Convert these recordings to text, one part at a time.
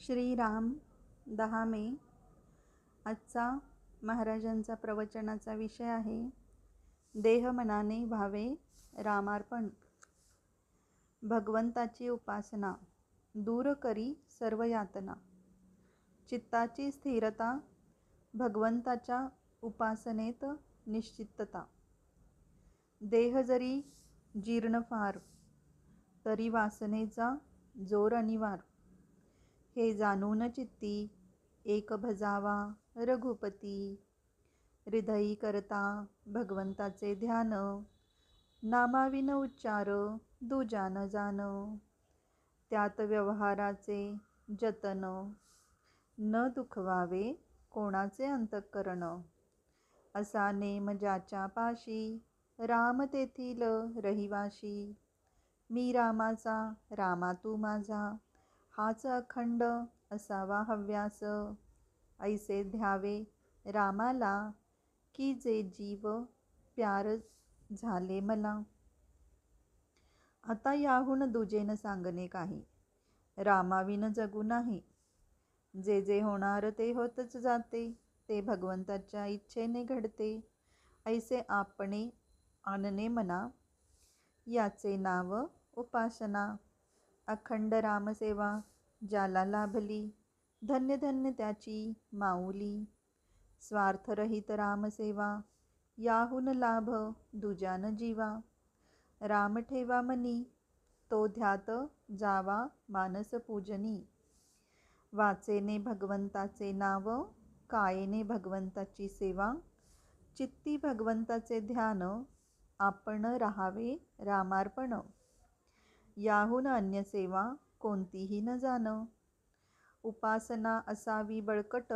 श्रीराम दहा मे आजचा महाराजांचा प्रवचनाचा विषय आहे देह मनाने व्हावे रामार्पण. भगवंताची उपासना दूर करी सर्व यातना. चित्ताची स्थिरता भगवंताच्या उपासनेत निश्चितता. देह जरी जीर्ण फार तरी वासनेचा जोर अनिवार. हे जाणून चित्ती एक भजावा रघुपती. हृदयी करता भगवंताचे ध्यान नामाविन उच्चार दुजान न जान. त्यात व्यवहाराचे जतन न दुखवावे कोणाचे अंतःकरण. असा नेम ज्याच्या पाशी राम तेथील रहिवाशी. मी रामाचा रामा तू माझा. हाच अखंड असावा हव्यास. ऐसे ध्यावे रामाला की जे जीव प्यार झाले मला. आता याहून दुजेन सांगणे काही. रामाविन जगू नाही. जे जे होणार ते होतच जाते. ते भगवंताच्या इच्छेने घडते. ऐसे आपणे आणणे मना. याचे नाव उपासना. अखंड रामसेवा. ज्याला लाभली. धन्य धन्य त्याची माऊली. स्वार्थरहित रामसेवा याहून लाभ दुजान जीवा. राम ठेवा मनी तो ध्यात जावा मानस पूजनी. वाचेने भगवंताचे नाव कायेने भगवंताची सेवा. चित्ती भगवंताचे ध्यान आपण राहावे रामार्पण. याहून अन्य सेवा कोणतीही न जाणं. उपासना असावी बळकट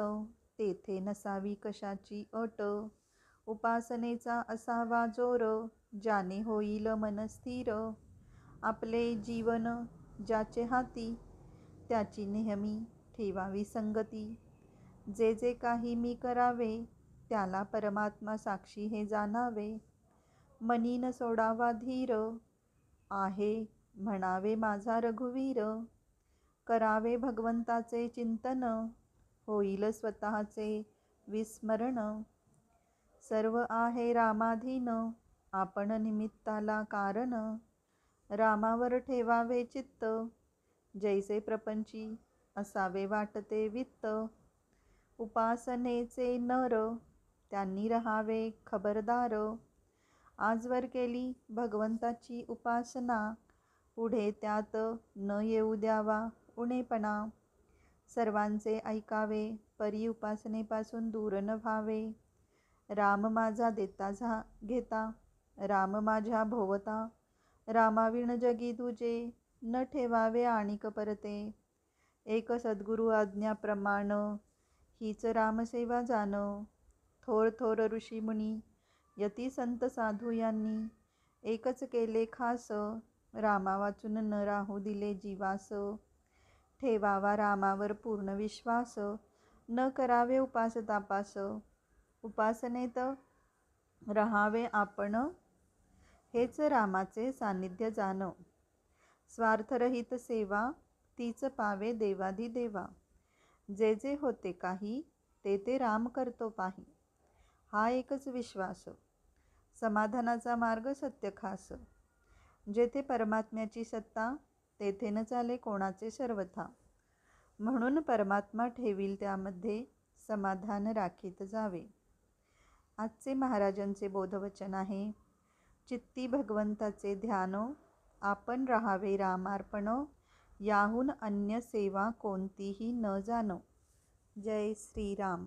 तेथे नसावी कशाची अट. उपासनेचा असावा जोर ज्याने होईल मन स्थिर. आपले जीवन ज्याचे हाती त्याची नेहमी ठेवावी संगती. जे जे काही मी करावे त्याला परमात्मा साक्षी हे जाणावे. मनीन सोडावा धीर आहे म्हणावे माझा रघुवीर. करावे भगवंताचे चिंतन. होईल स्वतःचे विस्मरण. सर्व आहे रामाधीन. आपण निमित्ताला कारण. रामावर ठेवावे चित्त. जैसे प्रपंची असावे वाटते वित्त. उपासनेचे नर त्यांनी रहावे खबरदार. आजवर केली भगवंताची उपासना. पुढे त्यात न येऊ द्यावा उणेपणा. सर्वांचे ऐकावे परी उपासनेपासून दूर न व्हावे. राम माझा देता झा घेता. राम माझ्या भोवता. रामाविण जगी तुझे न ठेवावे आणिक परते. एक सद्गुरु आज्ञाप्रमाण हीच रामसेवा जाण. थोर थोर ऋषी मुनी यती संत साधू यांनी एकच केले खास. रामा वाचून न राहू दिले जीवास. ठेवावा रामावर पूर्ण विश्वास. न करावे उपास तापास. उपासनेत रहावे आपण. हेच रामाचे सान्निध्य जाणव स्वार्थरहित सेवा तीच पावे देवाधी देवा. जे जे होते काही ते ते राम करतो पाही. हा एकच विश्वास. समाधानाचा मार्ग सत्य खास. जेथे परमात्म्याची सत्ता तेथे न चाले कोणाचे सर्वथा. म्हणून परमात्मा ठेवील त्यामध्ये समाधान राखीत जावे. आजचे महाराजांचे बोधवचन आहे चित्ती भगवंताचे ध्यानो आपण राहावे रामार्पणो याहून अन्य सेवा कोणतीही न जाणो जय श्रीराम.